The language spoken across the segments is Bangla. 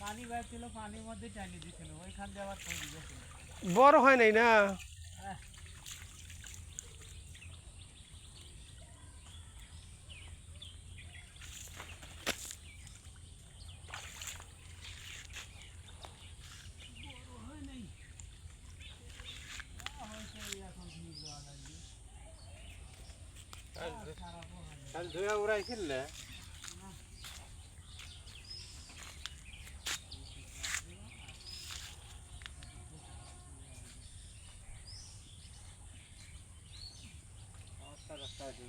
পানি বাড়ছিল পানির মধ্যে টানি দিছিল ওইখান দিয়ে আবার পড়ে গেছিল বড় হয় নাই না আহ, বড়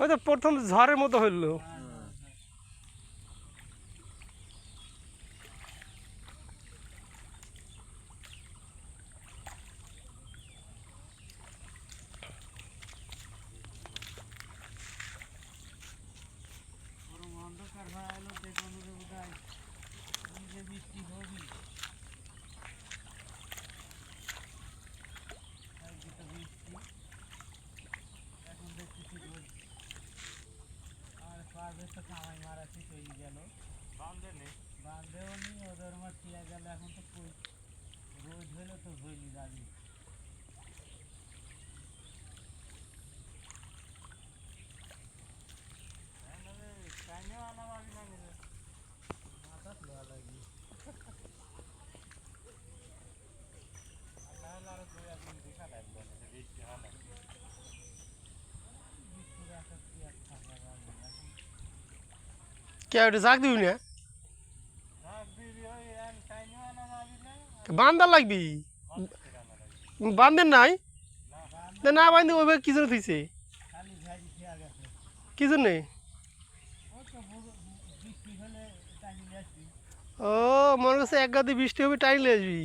ওই তো প্রথম ঝড়ের মতো হইল ওরম অন্ধকার হয়ে এলো দেখুন বোধ হয় যে বৃষ্টি হবি আজকে তো বৃষ্টি এখন দেখতেছি রোদ পাবে তো কামাই মারা ঠিক হয়ে গেল। বান্ধে নেই। বাঁধেও নেই ওদের মাছ টিয়া গেল এখন তো কই রোদ হইলে তো হইলি যাবি টাইমেও আনা পাবি না নিজে মাথা লোয়া লাগি তাহলে আরও দুই একদিন দেখা লাগবে না যে বৃষ্টি হলে বৃষ্টির আশা কি আর থাকা যাবে না এখন কে ওটা জাগ দিবি না? বান্দার লাগবি? বান্ধেন নাই? না বান্ধে ওইভাবে কি জন্য থইছে? কি জন্যে ও, মনে করছে এক গাদি বৃষ্টি হবে, টাইলে আসবি।